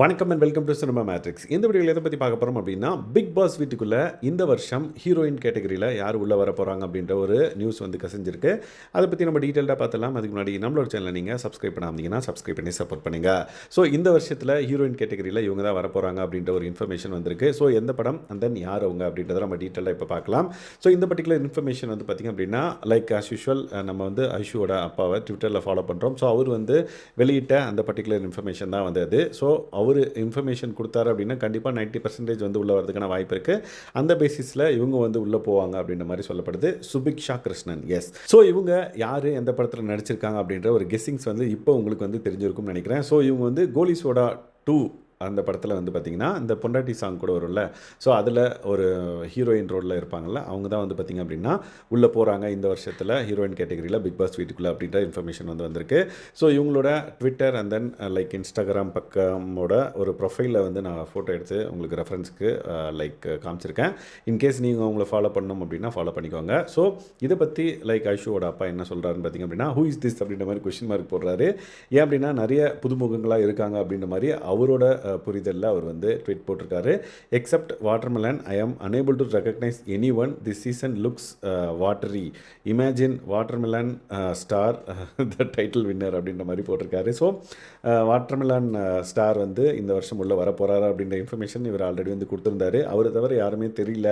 வணக்கம் and welcome to Cinema Matrix இந்த வீடியோவில் எதை பற்றி பார்க்க போகிறோம் அப்படின்னா பிக் பாஸ் வீட்டுக்குள்ளே இந்த வருஷம் ஹீரோயின் கேட்டகரியில் யார் உள்ளே வர போகிறாங்க அப்படின்ற ஒரு நியூஸ் வந்து கசிஞ்சிருக்கு. அதை பற்றி நம்ம டீட்டெயிலாக பார்த்தலாம் அதுக்கு முன்னாடி நம்மளோட சேனலை நீங்கள் சப்ஸ்கிரைப் பண்ணாமீங்கன்னா சப்ஸ்கிரைப் பண்ணி சப்போர்ட் பண்ணுங்கள் ஸோ இந்த வருஷத்தில் ஹீரோயின் கேட்டகரியில் இவங்க தான் வர போகிறாங்க அப்படின்ற ஒரு இன்ஃபர்மேஷன் வந்திருக்கு. ஸோ எந்த படம் அண்ட் தென் யார் அவங்க அப்படின்றத நம்ம டீட்டெயிலாக இப்போ பார்க்கலாம். ஸோ இந்த பர்டிகுலர் இன்ஃபர்மேஷன் வந்து பார்த்திங்க அப்படின்னா லைக் ஆஸ் யூஷுவல் நம்ம வந்து ஐஷுவோட அப்பாவை ட்விட்டரில் ஃபாலோ பண்ணுறோம் ஸோ அவர் வந்து வெளியிட்ட அந்த பர்டிகுலர் இன்ஃபர்மேஷன் தான் வந்து அது ஸோ அவர் இன்ஃபர்மேஷன் கொடுத்தாரு அப்படின்னா கண்டிப்பாக 90% பர்சன்டேஜ் வந்து உள்ளே வரதுக்கான வாய்ப்பு இருக்குது அந்த பேசிஸில் இவங்க வந்து உள்ளே போவாங்க அப்படின்ற மாதிரி சொல்லப்படுது. சுபிக்ஷா கிருஷ்ணன் எஸ் ஸோ இவங்க யார் எந்த படத்தில் நடிச்சிருக்காங்க அப்படின்ற ஒரு கெஸ்ஸிங்ஸ் வந்து இப்போ உங்களுக்கு வந்து தெரிஞ்சிருக்கும்னு நினைக்கிறேன். ஸோ இவங்க வந்து கோலி சோடா டூ அந்த படத்தில் வந்து பார்த்திங்கன்னா இந்த பொண்டாட்டி சாங் கூட வரும்ல. ஸோ அதில் ஒரு ஹீரோயின் ரோலில் இருப்பாங்கல்ல அவங்க தான் வந்து பார்த்திங்க அப்படின்னா உள்ளே போகிறாங்க இந்த வருஷத்தில் ஹீரோயின் கேட்டகரியில் பிக் பாஸ் வீட்டுக்குள்ளே அப்படின்ற இன்ஃபர்மேஷன் வந்து வந்திருக்கு. ஸோ இவங்களோட Twitter and then like Instagram பக்கமோட ஒரு ப்ரொஃபைலில் வந்து நான் ஃபோட்டோ எடுத்து உங்களுக்கு ரெஃபரன்ஸுக்கு லைக் uh, uh, காமிச்சிருக்கேன். இன்கேஸ் நீங்கள் அவங்கள ஃபாலோ பண்ணணும் அப்படின்னா ஃபாலோ பண்ணிக்கோங்க. ஸோ இதை பற்றி லைக் ஐஷுவோட அப்பா என்ன சொல்கிறாருன்னு பார்த்திங்க அப்படின்னா ஹூ இஸ் திஸ் அப்படின்ற மாதிரி கொஷின் மார்க் போடுறாரு. ஏன் அப்படின்னா நிறைய புதுமுகங்களாக இருக்காங்க அப்படின்ற மாதிரி அவரோட புரிதலில் அவர் வந்து ட்வீட் போட்டிருக்காரு. Except watermelon I am unable to recognise any one this season looks watery imagine watermelon star the title winner அப்படின்ற மாதிரி போட்டிருக்காரு. ஸோ வாட்டர்மெலன் ஸ்டார் வந்து இந்த வருஷம் உள்ள வரப்போகிறாரு அப்படின்ற இன்ஃபர்மேஷன் இவர் ஆல்ரெடி வந்து கொடுத்துருந்தாரு. அவர் தவிர யாருமே தெரியல.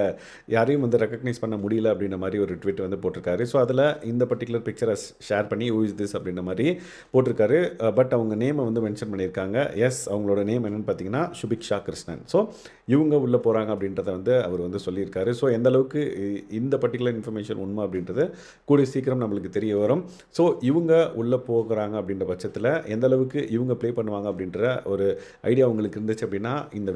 யாரையும் வந்து ரெக்கக்னைஸ் பண்ண முடியல அப்படின்ற மாதிரி ஒரு ட்வீட் வந்து போட்டிருக்காரு. ஸோ அதில் இந்த பர்டிகுலர் பிக்சரை ஷேர் பண்ணி ஊ இஸ் திஸ் அப்படின்ற மாதிரி போட்டிருக்காரு. Uh, பட் அவங்க நேமை வந்து மென்ஷன் பண்ணியிருக்காங்க. எஸ் அவங்களோட நேம் என்னென்னு பார்த்தீங்கன்னா சுபிக்ஷா கிருஷ்ணன் ஸோ இவங்க உள்ளே போகிறாங்க அப்படின்றத வந்து அவர் வந்து சொல்லியிருக்காரு. ஸோ எந்த அளவுக்கு இந்த பர்டிகுலர் இன்ஃபர்மேஷன் உண்மை அப்படின்றது கூடிய சீக்கிரம் நம்மளுக்கு தெரிய வரும். ஸோ இவங்க உள்ளே போகிறாங்க அப்படின்ற பட்சத்தில் எந்த அளவுக்கு இவங்க ப்ளே பண்ணுவாங்க அப்படின்ற ஒரு ஐடியா உங்களுக்கு இருந்துச்சு அப்படின்னா இந்த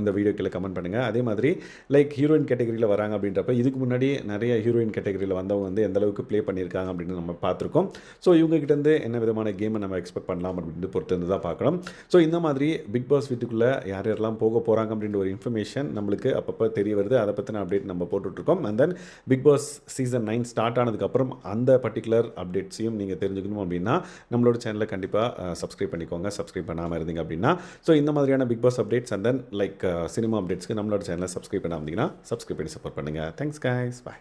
இந்த வீடியோக்கில் கமெண்ட் பண்ணுங்கள் அதே மாதிரி லைக் ஹீரோயின் கேட்டகரியில் வராங்க அப்படின்றப்ப இதுக்கு முன்னாடி நிறைய ஹீரோயின் கேட்டகரியில் வந்தவங்க வந்து எந்த அளவுக்கு ப்ளே பண்ணியிருக்காங்க அப்படின்னு நம்ம பார்த்துருக்கோம். ஸோ இவங்க கிட்டேருந்து என்ன விதமான கேமை நம்ம எக்ஸ்பெக்ட் பண்ணலாம் அப்படின்னு பொறுத்து தான் பார்க்கணும். ஸோ இந்த மாதிரி பிக் பாஸ் வீட்டுக்குள்ளே யார் யாரெல்லாம் போக போகிறாங்க அப்படின்ற ஒரு இன்ஃபர்மேஷன் நம்மளுக்கு அப்பப்போ தெரிய வருது. அதை பற்றின அப்டேட் நம்ம போட்டுட்ருக்கோம். And then Bigg Boss season nine start ஆனதுக்கப்புறம் அந்த பர்டிகுலர் அப்டேட்ஸையும் நீங்கள் தெரிஞ்சுக்கணும் அப்படின்னா நம்மளோட சேனலை கண்டிப்பாக சப்ஸ்கிரைப் பண்ணிக்கோங்க. சப்ஸ்கிரைப் பண்ணாமல் இருந்தீங்க அப்படின்னா ஸோ இந்த மாதிரியான Bigg Boss updates and then like cinema அப்டேட்ஸ்க்கு நம்மளோட சேனலை சப்ஸ்கிரைப் பண்ணாமல் இருந்தீங்கன்னா சப்ஸ்கிரைப் பண்ணி சப்போர்ட் பண்ணுங்கள் தேங்க்ஸ் கைஸ் பாய்